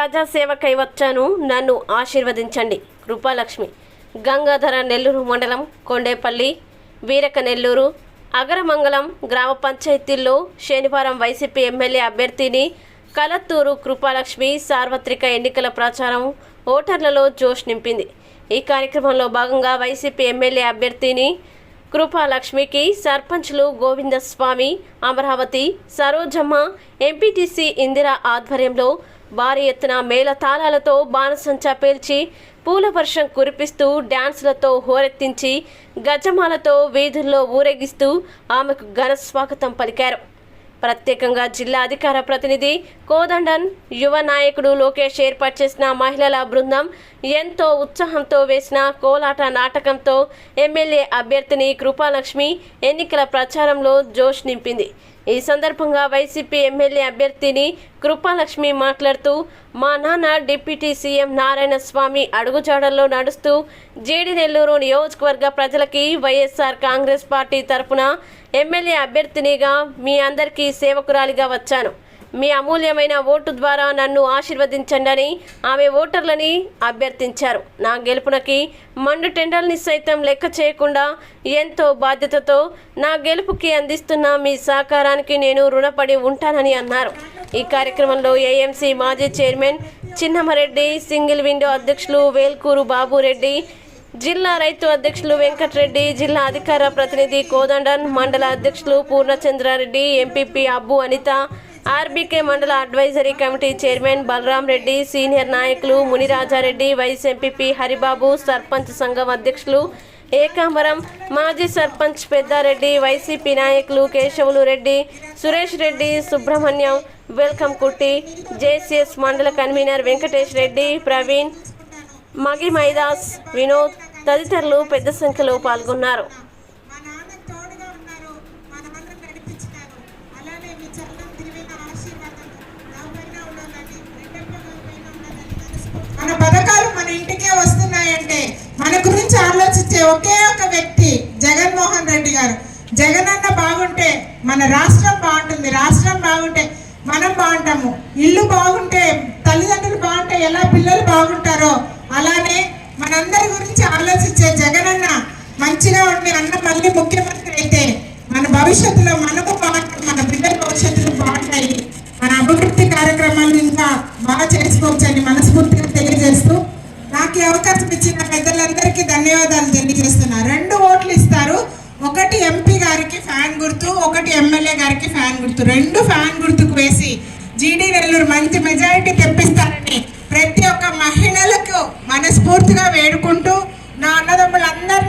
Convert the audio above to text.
ప్రజాసేవకై వచ్చాను. నన్ను ఆశీర్వదించండి. కృపాలక్ష్మి గంగాధర నెల్లూరు మండలం కొండేపల్లి వీరక నెల్లూరు అగరమంగళం గ్రామ పంచాయతీల్లో శనివారం వైసీపీ ఎమ్మెల్యే అభ్యర్థిని కలత్తూరు కృపాలక్ష్మి సార్వత్రిక ఎన్నికల ప్రచారం ఓటర్లలో జోష్ నింపింది. ఈ కార్యక్రమంలో భాగంగా వైసీపీ ఎమ్మెల్యే అభ్యర్థిని కృపాలక్ష్మికి సర్పంచ్లు గోవిందస్వామి అమరావతి సరోజమ్మ ఎంపీటీసీ ఇందిరా ఆధ్వర్యంలో భారీ ఎత్తున మేళ తాళాలతో బాణసంచా పేల్చి పూల వర్షం కురిపిస్తూ డ్యాన్సులతో హోరెత్తించి గజమాలతో వీధుల్లో ఊరేగిస్తూ ఆమెకు ఘన స్వాగతం పలికారు. ప్రత్యేకంగా జిల్లా అధికార ప్రతినిధి కోదండన్ యువ నాయకుడు లోకేష్ ఏర్పాటు చేసిన మహిళల బృందం ఎంతో ఉత్సాహంతో వేసిన కోలాట నాటకంతో ఎమ్మెల్యే అభ్యర్థిని కృపాలక్ష్మి ఎన్నికల ప్రచారంలో జోష్ నింపింది. ఈ సందర్భంగా వైసీపీ ఎమ్మెల్యే అభ్యర్థిని కృపాలక్ష్మి మాట్లాడుతూ మా నాన్న డిప్యూటీ సీఎం నారాయణ స్వామి అడుగుజాడల్లో నడుస్తూ జేడి నెల్లూరు నియోజకవర్గ ప్రజలకి వైఎస్ఆర్ కాంగ్రెస్ పార్టీ తరపున ఎమ్మెల్యే అభ్యర్థినిగా మీ అందరికీ సేవకురాలిగా వచ్చాను. మీ అమూల్యమైన ఓటు ద్వారా నన్ను ఆశీర్వదించండి ఆమె ఓటర్లని అభ్యర్థించారు. నా గెలుపునకి మండు టెండల్ని సైతం లెక్క చేయకుండా ఎంతో బాధ్యతతో నా గెలుపుకి అందిస్తున్న మీ సహకారానికి నేను రుణపడి ఉంటానని అన్నారు. ఈ కార్యక్రమంలో ఏఎంసీ మాజీ చైర్మన్ చిన్నమరెడ్డి సింగిల్ విండో అధ్యక్షులు వేల్కూరు బాబురెడ్డి జిల్లా రైతు అధ్యక్షులు వెంకటరెడ్డి జిల్లా అధికార ప్రతినిధి కోదండన్ మండల అధ్యక్షులు పూర్ణచంద్రారెడ్డి ఎంపీపీ అబ్బు అనిత ఆర్బీకే మండల advisory committee chairman Balaram Reddy senior నాయకులు మునిరాజారెడ్డి వైస్ ఎంపీపీ హరిబాబు సర్పంచ్ సంఘం అధ్యక్షులు ఏకాంబరం మాజీ సర్పంచ్ పెద్దారెడ్డి వైసీపీ నాయకులు కేశవులు రెడ్డి సురేష్ రెడ్డి సుబ్రహ్మణ్యం వెల్కమ్ కుట్టి జేసీఎస్ మండల కన్వీనర్ వెంకటేష్ రెడ్డి ప్రవీణ్ మగి మైదాస్ వినోద్ తదితరులు పెద్ద సంఖ్యలో పాల్గొన్నారు. మన పథకాలు మన ఇంటికే వస్తున్నాయంటే మన గురించి ఆలోచించే ఒకే ఒక వ్యక్తి జగన్మోహన్ రెడ్డి గారు. జగన్ అన్న బాగుంటే మన రాష్ట్రం బాగుంటుంది. రాష్ట్రం బాగుంటే మనం బాగుంటాము. ఇల్లు బాగుంటే తల్లిదండ్రులు బాగుంటే ఎలా పిల్లలు బాగుంటారో అలానే మనందరి గురించి ఆలోచించే జగన్ అన్న మంచిగా ఉండే అన్న మళ్ళీ ముఖ్యమంత్రి అయితే మన భవిష్యత్తులో మనము బాగుంటాం మన పిల్లల భవిష్యత్తులు బాగుంటాయి మన అభివృద్ధి కార్యక్రమాలు ఇంకా బాగా చేసుకోవచ్చని మనస్ఫూర్తిగా తెలియజేస్తూ నాకు ఈ అవకాశం ఇచ్చిన పెద్దలందరికీ ధన్యవాదాలు తెలియజేస్తున్నా. రెండు ఓట్లు ఇస్తారు. ఒకటి ఎంపీ గారికి ఫ్యాన్ గుర్తు ఒకటి ఎమ్మెల్యే గారికి ఫ్యాన్ గుర్తు. రెండు ఫ్యాన్ గుర్తుకు వేసి జీడీ నెల్లూరు మంచి మెజారిటీ తెప్పిస్తారని